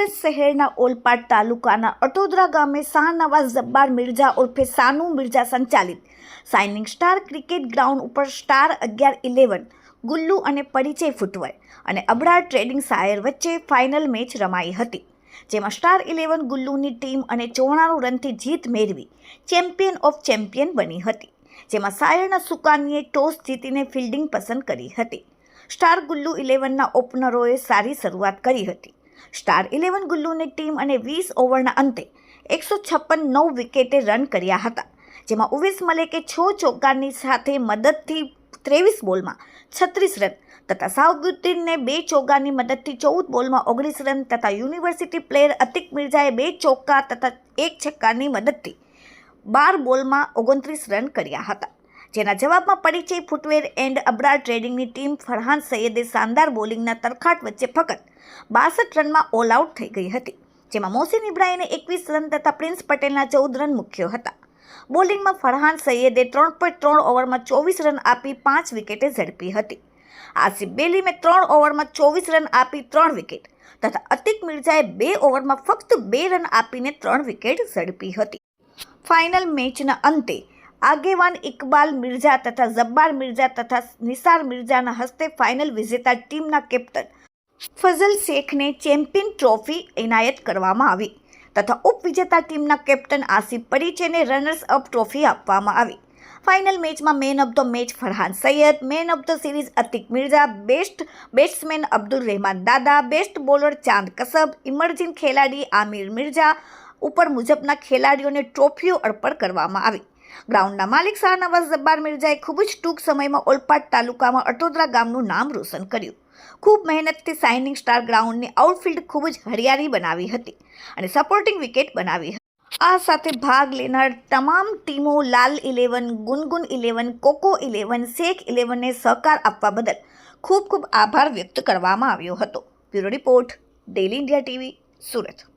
સુરત શહેરના ઓલપાડ તાલુકાના અટોદરા ગામે શાહનવાઝ જબ્બાર મિર્ઝા ઉર્ફે સાનુ મિર્ઝા સંચાલિત. સાઇનિંગ સ્ટાર ક્રિકેટ ગ્રાઉન્ડ ઉપર સ્ટાર અગિયાર ઇલેવન ગુલ્લુ અને પરિચય ફૂટવેર અને અબડાર ટ્રેડિંગ સાયર વચ્ચે ફાઇનલ મેચ રમાઈ હતી. જેમાં સ્ટાર ઇલેવન ગુલ્લુની ટીમ અને ચોણાણું રનથી જીત મેળવી ચેમ્પિયન ઓફ ચેમ્પિયન બની હતી. જેમાં સાયરના સુકાનીએ ટોસ જીતીને ફિલ્ડિંગ પસંદ કરી હતી. સ્ટાર ગુલ્લુ ઇલેવનના ઓપનરોએ સારી શરૂઆત કરી હતી. સ્ટાર ઇલેવન ગુલ્લુની ટીમ અને વીસ ઓવરના અંતે એકસો છપ્પન નવ વિકેટે રન કર્યા હતા, જેમાં ઉવેશ મલેકે છ ચોકાની સાથે મદદથી ત્રેવીસ બોલમાં છત્રીસ રન તથા સાઉદુદ્દીનને બે ચોકાની મદદથી ચૌદ બોલમાં ઓગણીસ રન તથા યુનિવર્સિટી પ્લેયર અતિક મિર્ઝાએ બે ચોક્કા તથા એક છક્કાની મદદથી બાર બોલમાં ઓગણત્રીસ રન કર્યા હતા. જેના જવાબમાં પરિચય ફૂટવેર એન્ડ અબરાર ટ્રેડિંગની ટીમ ફરહાન સૈયદે શાનદાર બોલિંગના તરખાટ વચ્ચે ફક્ત બાસઠ રનમાં ઓલ આઉટ થઈ ગઈ હતી, જેમાં મોહસિન ઇબ્રાહીમે એકવીસ રન તથા પ્રિન્સ પટેલના ચૌદ રન મૂક્યો હતા. બોલિંગમાં ફરહાન સૈયદે ત્રણ પોઈન્ટ ત્રણ ઓવરમાં ચોવીસ રન આપી પાંચ વિકેટે ઝડપી હતી. આસિફ બેલીમે ત્રણ ઓવરમાં ચોવીસ રન આપી ત્રણ વિકેટ તથા અતિક મિર્ઝાએ બે ઓવરમાં ફક્ત બે રન આપીને ત્રણ વિકેટ ઝડપી હતી. ફાઇનલ મેચના અંતે આગેવાન ઇકબાલ મિર્ઝા તથા જબ્બાર મિર્ઝા તથા નિસાર મિર્ઝાના હસ્તે ફાઇનલ વિજેતા ટીમના કેપ્ટન ફઝલ શેખને ચેમ્પિયન ટ્રોફી એનાયત કરવામાં આવી તથા ઉપવિજેતા ટીમના કેપ્ટન આસિફ પરિચયને રનર્સ અપ ટ્રોફી આપવામાં આવી. ફાઇનલ મેચમાં man of the match Farhan Sayyed man of the series Atiq Mirza best batsman Abdul Rehman Dada best bowler Chand Kasab emerging ખેલાડી આમિર મિર્ઝા ઉપર મુજબના ખેલાડીઓને ટ્રોફીઓ અર્પણ કરવામાં આવી. ગ્રાઉન્ડના માલિક શાહનવાઝ જબ્બાર મિર્ઝાએ ખૂબ જ ટૂંક સમયમાં ઓલપાડ તાલુકામાં અટોદરા ગામનું નામ રોશન કર્યું. ખૂબ મહેનતથી સાઇનિંગ સ્ટાર ગ્રાઉન્ડની આઉટફિલ્ડ ખૂબ જ હરિયાળી બનાવી હતી અને સપોર્ટિંગ વિકેટ બનાવી હતી. આ સાથે ભાગ લેનાર તમામ ટીમો Lal eleven Gungun eleven Koko eleven Shaikh ઇલેવનને સહકાર આપવા બદલ ખૂબ ખૂબ આભાર વ્યક્ત કરવામાં આવ્યો હતો. Bureau report daily India TV, Surat.